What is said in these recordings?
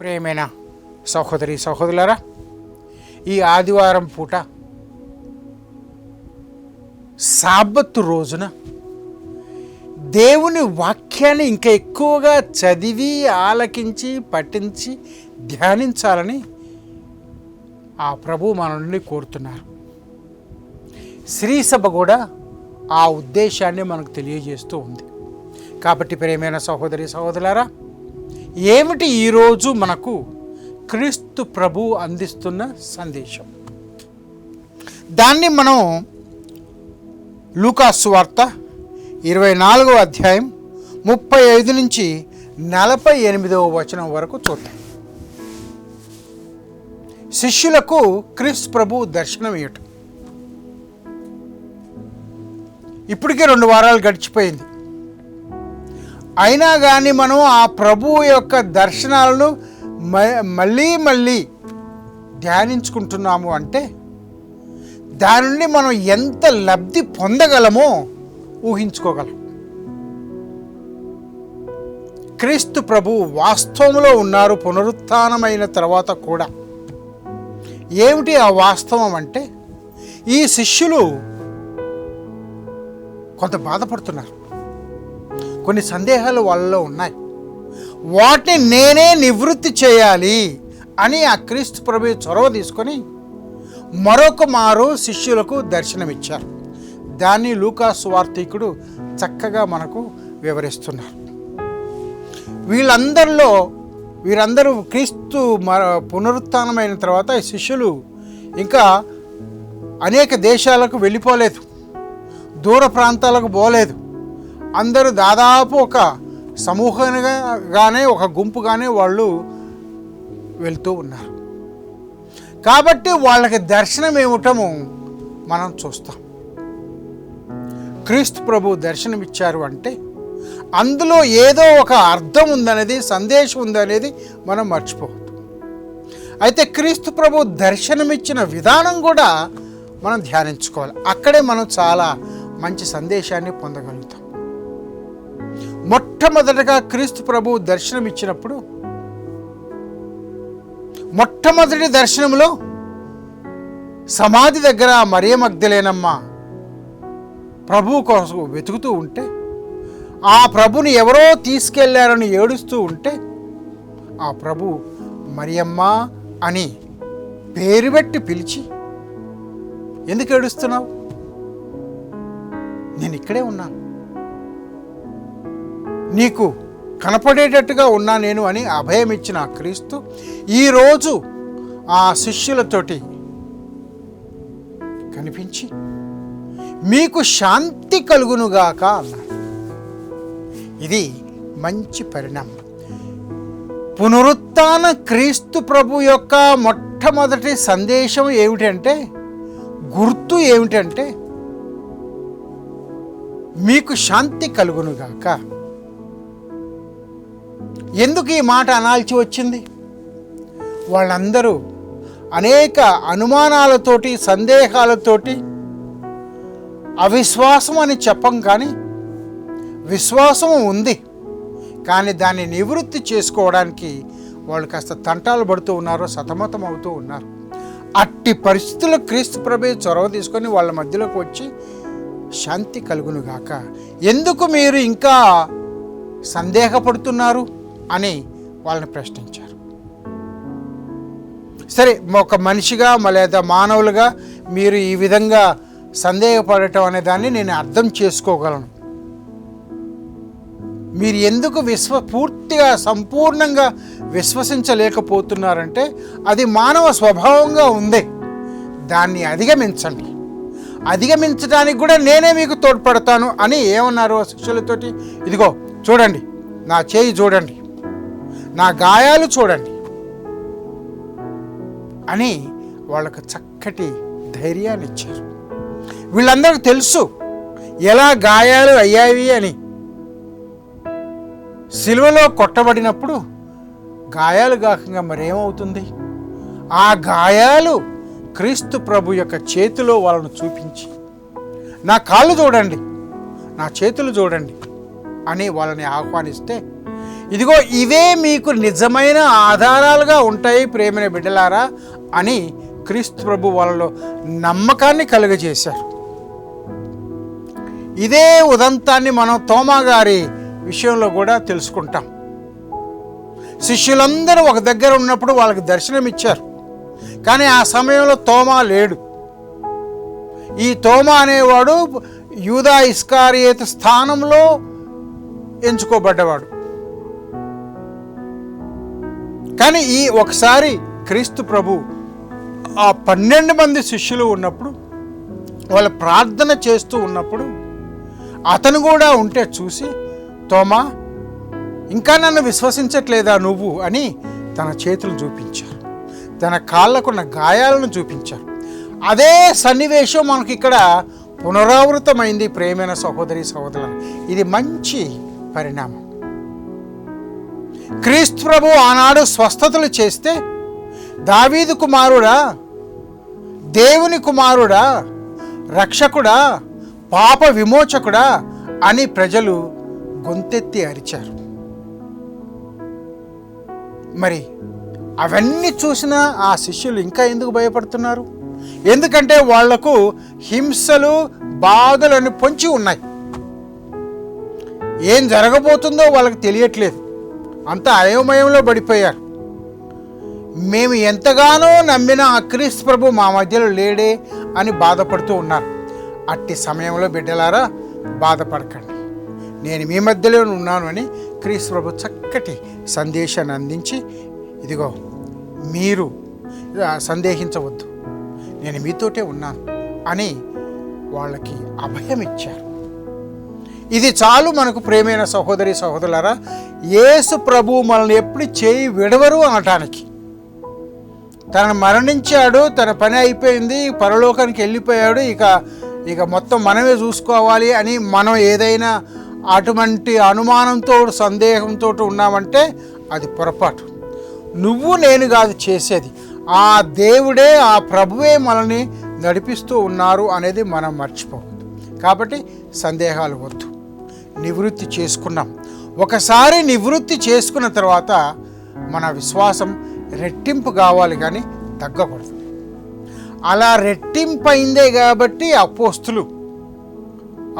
ప్రేమైన సహోదరి సహోదరులారా ఈ ఆదివారం పూట సాబత్తు రోజున దేవుని వాక్యాన్ని ఇంకా ఎక్కువగా చదివి ఆలకించి పఠించి ధ్యానించాలని ఆ ప్రభు మన నుండి కోరుతున్నారు. శ్రీసభ కూడా ఆ ఉద్దేశాన్ని మనకు తెలియజేస్తూ ఉంది. కాబట్టి ప్రేమైన సహోదరి సహోదరులారా ఏమిటి ఈరోజు మనకు క్రీస్తు ప్రభు అందిస్తున్న సందేశం? దాన్ని మనం లూకాసు వార్త ఇరవై నాలుగవ అధ్యాయం ముప్పై ఐదు నుంచి నలభై ఎనిమిదవ వచనం వరకు చూద్దాం. శిష్యులకు క్రీస్తు ప్రభు దర్శనం ఇవ్వటం ఇప్పటికే రెండు వారాలు గడిచిపోయింది. అయినా కానీ మనం ఆ ప్రభువు యొక్క దర్శనాలను మ- మళ్ళీ మళ్ళీ ధ్యానించుకుంటున్నాము అంటే దాని నుండి మనం ఎంత లబ్ధి పొందగలమో ఊహించుకోగలం. క్రీస్తు ప్రభు వాస్తవంలో ఉన్నారు పునరుత్థానమైన తర్వాత కూడా. ఏమిటి ఆ వాస్తవం అంటే ఈ శిష్యులు కొంత బాధపడుతున్నారు. కొన్ని సందేహాలు వాళ్ళలో ఉన్నాయి. వాటిని నేనే నివృత్తి చేయాలి అని ఆ క్రీస్తు ప్రభు చొరవ తీసుకొని మరొక మారు శిష్యులకు దర్శనమిచ్చారు. దాన్ని లూకాసు వార్తీకుడు చక్కగా మనకు వివరిస్తున్నారు. వీళ్ళందరిలో వీరందరూ క్రీస్తు మర పునరుత్థానమైన తర్వాత ఈ శిష్యులు ఇంకా అనేక దేశాలకు వెళ్ళిపోలేదు. దూర ప్రాంతాలకు పోలేదు. అందరూ దాదాపు ఒక సమూహంగానే ఒక గుంపుగానే వాళ్ళు వెళ్తూ ఉన్నారు. కాబట్టి వాళ్ళకి దర్శనం ఏమిటము మనం చూస్తాం. క్రీస్తు ప్రభు దర్శనం ఇచ్చారు అంటే అందులో ఏదో ఒక అర్థం ఉందనేది సందేశం ఉందనేది మనం మర్చిపోవద్దు. అయితే క్రీస్తు ప్రభు దర్శనమిచ్చిన విధానం కూడా మనం ధ్యానించుకోవాలి. అక్కడే మనం చాలా మంచి సందేశాన్ని పొందగలుగుతాం. మొట్టమొదటగా క్రీస్తు ప్రభు దర్శనం ఇచ్చినప్పుడు మొట్టమొదటి దర్శనంలో సమాధి దగ్గర మరియ మగ్ధలేనమ్మ ప్రభువు కోసం వెతుకుతూ ఉంటే ఆ ప్రభుని ఎవరో తీసుకెళ్ళారని ఏడుస్తూ ఉంటే ఆ ప్రభు మరియమ్మ అని పేరు పెట్టి పిలిచి ఎందుకు ఏడుస్తున్నావు? నేను ఇక్కడే ఉన్నాను. నీకు కనపడేటట్టుగా ఉన్నా నేను అని అభయం ఇచ్చిన క్రీస్తు ఈరోజు ఆ శిష్యులతోటి కనిపించి మీకు శాంతి కలుగునుగాక అన్నాడు. ఇది మంచి పరిణామం. పునరుత్థాన క్రీస్తు ప్రభు యొక్క మొట్టమొదటి సందేశం ఏమిటంటే గుర్తు ఏమిటంటే మీకు శాంతి కలుగునుగాక. ఎందుకు ఈ మాట అనాల్సి వచ్చింది? వాళ్ళందరూ అనేక అనుమానాలతోటి సందేహాలతోటి అవిశ్వాసం అని చెప్పం కానీ విశ్వాసం ఉంది. కానీ దాన్ని నివృత్తి చేసుకోవడానికి వాళ్ళు కాస్త తంటాలు పడుతూ ఉన్నారు సతమతం అవుతూ ఉన్నారు. అట్టి పరిస్థితుల్లో క్రీస్తు ప్రభే చొరవ తీసుకొని వాళ్ళ మధ్యలోకి వచ్చి శాంతి కలుగునుగాక. ఎందుకు మీరు ఇంకా సందేహపడుతున్నారు? అని వాళ్ళని ప్రశ్నించారు. సరే ఒక మనిషిగా లేదా మానవులుగా మీరు ఈ విధంగా సందేహపడటం అనే దాన్ని నేను అర్థం చేసుకోగలను. మీరు ఎందుకు విశ్వ పూర్తిగా సంపూర్ణంగా విశ్వసించలేకపోతున్నారంటే అది మానవ స్వభావంగా ఉంది. దాన్ని అధిగమించండి. అధిగమించడానికి కూడా నేనే మీకు తోడ్పడతాను అని ఏమన్నారు శిష్యులతోటి? ఇదిగో చూడండి. నా చేయి చూడండి నా గాయాలు చూడండి అని వాళ్ళకు చక్కటి ధైర్యాన్ని ఇచ్చారు. వీళ్ళందరికీ తెలుసు ఎలా గాయాలు అయ్యాయి అని. సిలువలో కొట్టబడినప్పుడు గాయాలు కాకుండా మరేమవుతుంది? ఆ గాయాలు క్రీస్తు ప్రభు యొక్క చేతిలో వాళ్ళను చూపించి నా కాళ్ళు చూడండి నా చేతులు చూడండి అని వాళ్ళని ఆహ్వానిస్తే ఇదిగో ఇవే మీకు నిజమైన ఆధారాలుగా ఉంటాయి ప్రేమైన బిడ్డలారా అని క్రీస్తు ప్రభు వాళ్ళలో నమ్మకాన్ని కలుగజేశారు. ఇదే ఉదంతాన్ని మనం తోమా గారి విషయంలో కూడా తెలుసుకుంటాం. శిష్యులందరూ ఒక దగ్గర ఉన్నప్పుడు వాళ్ళకి దర్శనం ఇచ్చారు కానీ ఆ సమయంలో తోమా లేడు. ఈ తోమా అనేవాడు యూదా ఇస్కారియేత స్థానంలో ఎంచుకోబడ్డవాడు. కానీ ఈ ఒకసారి క్రీస్తు ప్రభు ఆ పన్నెండు మంది శిష్యులు ఉన్నప్పుడు వాళ్ళు ప్రార్థన చేస్తూ ఉన్నప్పుడు అతను కూడా ఉంటే చూసి తోమా ఇంకా నన్ను విశ్వసించట్లేదా నువ్వు? అని తన చేతులు చూపించారు. తన కాళ్ళకున్న గాయాలను చూపించారు. అదే సన్నివేశం మనకి ఇక్కడ పునరావృతమైంది ప్రేమైన సహోదరి సహోదరులు ఇది మంచి పరిణామం. క్రీస్తు ప్రభు ఆనాడు స్వస్థతలు చేస్తే దావీదు కుమారుడా దేవుని కుమారుడా రక్షకుడా పాప విమోచకుడా అని ప్రజలు గొంతెత్తి అరిచారు. మరి అవన్నీ చూసిన ఆ శిష్యులు ఇంకా ఎందుకు భయపడుతున్నారు? ఎందుకంటే వాళ్ళకు హింసలు బాధలను పొంచి ఉన్నాయి. ఏం జరగబోతుందో వాళ్ళకి తెలియట్లేదు. అంత అయోమయంలో పడిపోయారు. మేము ఎంతగానో నమ్మిన ఆ క్రీస్తు ప్రభు మా మధ్యలో లేడే అని బాధపడుతూ ఉన్నారు. అట్టి సమయంలో బిడ్డలారా బాధపడకండి. నేను మీ మధ్యలో ఉన్నాను అని క్రీస్తు ప్రభు చక్కటి సందేశాన్ని అందించి ఇదిగో మీరు సందేహించవద్దు. నేను మీతోటే ఉన్నాను అని వాళ్ళకి అభయం ఇచ్చారు ఇది చాలు మనకు ప్రేమైన సహోదరి సహోదరులారా. యేసు ప్రభు మనల్ని ఎప్పుడు చేయి విడవరు అనటానికి. తను మరణించాడు తన పని అయిపోయింది పరలోకానికి వెళ్ళిపోయాడు ఇక ఇక మొత్తం మనమే చూసుకోవాలి అని మనం ఏదైనా అటువంటి అనుమానంతో సందేహంతో ఉన్నామంటే అది పొరపాటు. నువ్వు నేను కాదు చేసేది. ఆ దేవుడే ఆ ప్రభువే మనల్ని నడిపిస్తూ ఉన్నారు అనేది మనం మర్చిపోవద్దు. కాబట్టి సందేహాలు వద్దు. నివృత్తి చేసుకున్నాం. ఒకసారి నివృత్తి చేసుకున్న తర్వాత మన విశ్వాసం రెట్టింపు కావాలి కానీ తగ్గకూడదు. అలా రెట్టింపు అయిందే కాబట్టి అపోస్తులు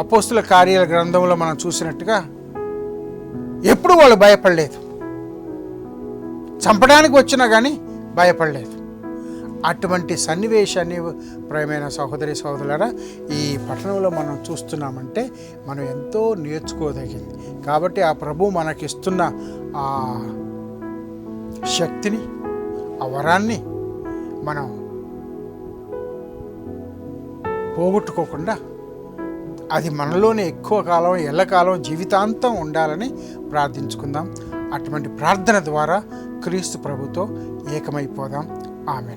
అపోస్తుల కార్యాల గ్రంథంలో మనం చూసినట్టుగా ఎప్పుడు వాళ్ళు భయపడలేదు. చంపడానికి వచ్చినా కానీ భయపడలేదు. అటువంటి సన్నివేశాన్ని ప్రేమైన సహోదరి సహోదరులరా ఈ పట్టణంలో మనం చూస్తున్నామంటే మనం ఎంతో నేర్చుకోదగింది. కాబట్టి ఆ ప్రభు మనకిస్తున్న ఆ శక్తిని ఆ వరాన్ని మనం పోగొట్టుకోకుండా అది మనలోనే ఎక్కువ కాలం ఎల్లకాలం జీవితాంతం ఉండాలని ప్రార్థించుకుందాం. అటువంటి ప్రార్థన ద్వారా క్రీస్తు ప్రభుతో ఏకమైపోదాం. ఆమె